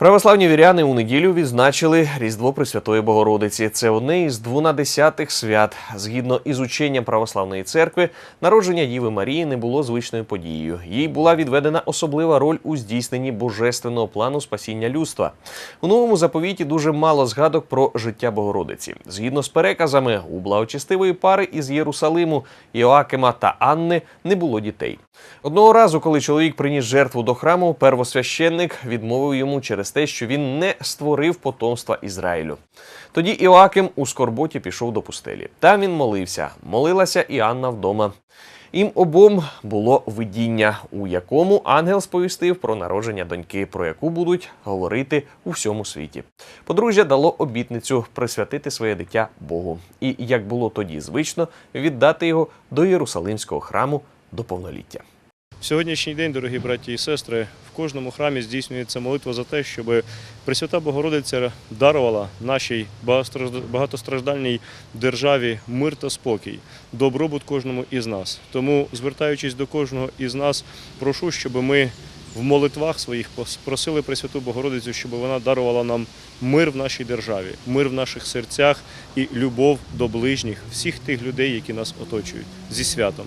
Православні віряни у неділю відзначили Різдво Пресвятої Богородиці. Це одне із двонадесятих свят. Згідно із ученням православної церкви, народження Діви Марії не було звичною подією. Їй була відведена особлива роль у здійсненні божественного плану спасіння людства. У новому заповіті дуже мало згадок про життя Богородиці. Згідно з переказами, у благочестивої пари із Єрусалиму Іоакима та Анни не було дітей. Одного разу, коли чоловік приніс жертву до храму, первосвященник відмовив йому через те, що він не створив потомства Ізраїлю. Тоді Іоаким у скорботі пішов до пустелі. Там він молився, молилася і Анна вдома. Їм обом було видіння, у якому ангел сповістив про народження доньки, про яку будуть говорити у всьому світі. Подружжя дало обітницю присвятити своє дитя Богу, і, як було тоді звично, віддати його до Єрусалимського храму до повноліття. В сьогоднішній день, дорогі браті і сестри, в кожному храмі здійснюється молитва за те, щоб Пресвята Богородиця дарувала нашій багатостраждальній державі мир та спокій, добробут кожному із нас. Тому, звертаючись до кожного із нас, прошу, щоб ми в молитвах своїх просили Пресвяту Богородицю, щоб вона дарувала нам мир в нашій державі, мир в наших серцях і любов до ближніх, всіх тих людей, які нас оточують, зі святом.